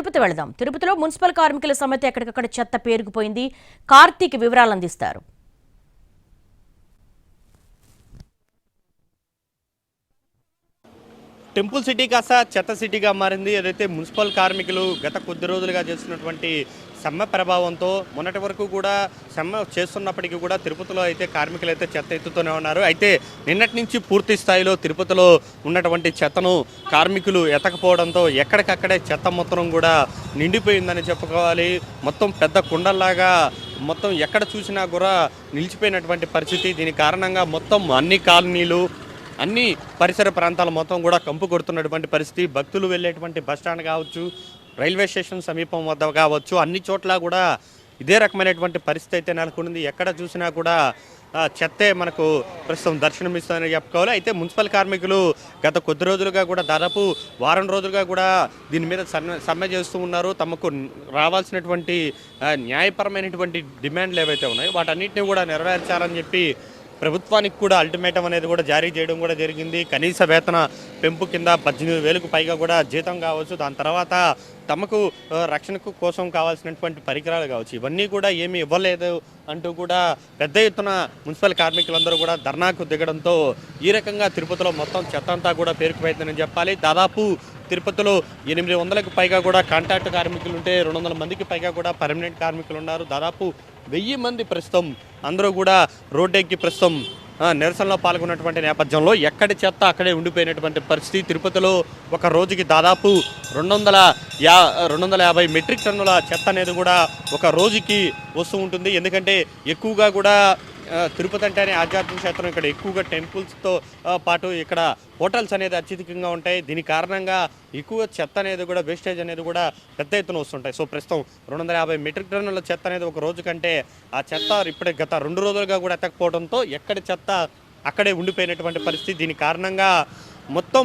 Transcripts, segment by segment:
తిరుపతి వెళదాం. తిరుపతిలో మున్సిపల్ కార్మికుల సమితి ఎక్కడికక్కడ చెత్త పేరుకుపోయింది. కార్తీక్ వివరాలు అందిస్తారు. టెంపుల్ సిటీ కాస్త చెత్త సిటీగా మారింది. ఏదైతే మున్సిపల్ కార్మికులు గత కొద్ది రోజులుగా చేస్తున్నటువంటి సమ్మె ప్రభావంతో మొన్నటి వరకు కూడా సమ్మె చేస్తున్నప్పటికీ కూడా తిరుపతిలో అయితే కార్మికులు అయితే చెత్త ఎత్తుతూనే ఉన్నారు. అయితే నిన్నటి నుంచి పూర్తి స్థాయిలో తిరుపతిలో ఉన్నటువంటి చెత్తను కార్మికులు ఎత్తకపోవడంతో ఎక్కడికక్కడే చెత్త మొత్తం కూడా నిండిపోయిందని చెప్పుకోవాలి. మొత్తం పెద్ద కుండల్లాగా మొత్తం ఎక్కడ చూసినా కూడా నిలిచిపోయినటువంటి పరిస్థితి. దీని కారణంగా మొత్తం అన్ని కాలనీలు అన్ని పరిసర ప్రాంతాల మొత్తం కూడా కంపు కొడుతున్నటువంటి పరిస్థితి. భక్తులు వెళ్ళేటువంటి బస్ స్టాండ్ కావచ్చు రైల్వే స్టేషన్ సమీపం వద్ద కావచ్చు అన్ని చోట్ల కూడా ఇదే రకమైనటువంటి పరిస్థితి అయితే నెలకొంది. ఎక్కడ చూసినా కూడా చెత్తే మనకు ప్రస్తుతం దర్శనమిస్తుందని చెప్పుకోవాలి. అయితే మున్సిపల్ కార్మికులు గత కొద్ది రోజులుగా కూడా దాదాపు వారం రోజులుగా కూడా దీని మీద సమ్మె చేస్తూ ఉన్నారు. తమకు రావాల్సినటువంటి న్యాయపరమైనటువంటి డిమాండ్లు ఏవైతే ఉన్నాయో వాటన్నిటిని కూడా నెరవేర్చాలని చెప్పి ప్రభుత్వానికి కూడా అల్టిమేటం అనేది కూడా జారీ చేయడం కూడా జరిగింది. కనీస వేతన పెంపు కింద పద్దెనిమిది వేలకు పైగా కూడా జీతం కావచ్చు. దాని తర్వాత తమకు రక్షణకు కోసం కావాల్సినటువంటి పరికరాలు కావచ్చు. ఇవన్నీ కూడా ఏమీ ఇవ్వలేదు అంటూ కూడా పెద్ద ఎత్తున మున్సిపల్ కార్మికులందరూ కూడా ధర్నాకు దిగడంతో ఈ రకంగా తిరుపతిలో మొత్తం చెత్త అంతా కూడా పేరుకుపోయిందని చెప్పాలి. దాదాపు తిరుపతిలో ఎనిమిది వందలకు పైగా కూడా కాంట్రాక్ట్ కార్మికులు ఉంటే రెండు వందల మందికి పైగా కూడా పర్మనెంట్ కార్మికులు ఉన్నారు. దాదాపు వెయ్యి మంది ప్రస్తుతం అందరూ కూడా రోడ్డెక్కి ప్రస్తుతం నిరసనలో పాల్గొన్నటువంటి నేపథ్యంలో ఎక్కడి చెత్త అక్కడే ఉండిపోయినటువంటి పరిస్థితి. తిరుపతిలో ఒక రోజుకి దాదాపు రెండు వందల యా రెండు వందల యాభై మెట్రిక్ టన్నుల చెత్త అనేది కూడా ఒక రోజుకి వస్తూ ఉంటుంది. ఎందుకంటే ఎక్కువగా కూడా తిరుపతి అంటేనే ఆధ్యాత్మిక క్షేత్రం. ఇక్కడ ఎక్కువగా టెంపుల్స్తో పాటు ఇక్కడ హోటల్స్ అనేది అత్యధికంగా ఉంటాయి. దీని కారణంగా ఎక్కువ చెత్త అనేది కూడా వేస్టేజ్ అనేది కూడా పెద్ద ఎత్తున వస్తుంటాయి. సో ప్రస్తుతం రెండు వందల యాభై మెట్రిక్ టన్నుల చెత్త అనేది ఒక రోజు కంటే ఆ చెత్త ఇప్పుడే గత రెండు రోజులుగా కూడా ఎత్తకపోవడంతో ఎక్కడి చెత్త అక్కడే ఉండిపోయినటువంటి పరిస్థితి. దీని కారణంగా మొత్తం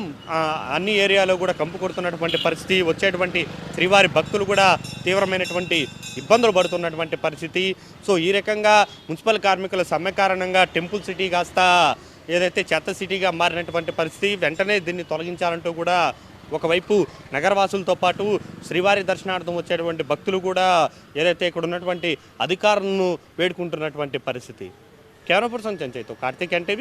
అన్ని ఏరియాలో కూడా కంపు కొడుతున్నటువంటి పరిస్థితి వచ్చేటువంటి శ్రీవారి భక్తులు కూడా తీవ్రమైనటువంటి ఇబ్బందులు పడుతున్నటువంటి పరిస్థితి. సో ఈ రకంగా మున్సిపల్ కార్మికుల సమ్మె కారణంగా టెంపుల్ సిటీ కాస్త ఏదైతే చెత్త సిటీగా మారినటువంటి పరిస్థితి వెంటనే దీన్ని తొలగించాలంటూ కూడా ఒకవైపు నగరవాసులతో పాటు శ్రీవారి దర్శనార్థం వచ్చేటువంటి భక్తులు కూడా ఏదైతే ఇక్కడ ఉన్నటువంటి అధికారులను వేడుకుంటున్నటువంటి పరిస్థితి. కెమెరా పర్సన్ చెంచయ్తో కార్తీక్ అంటే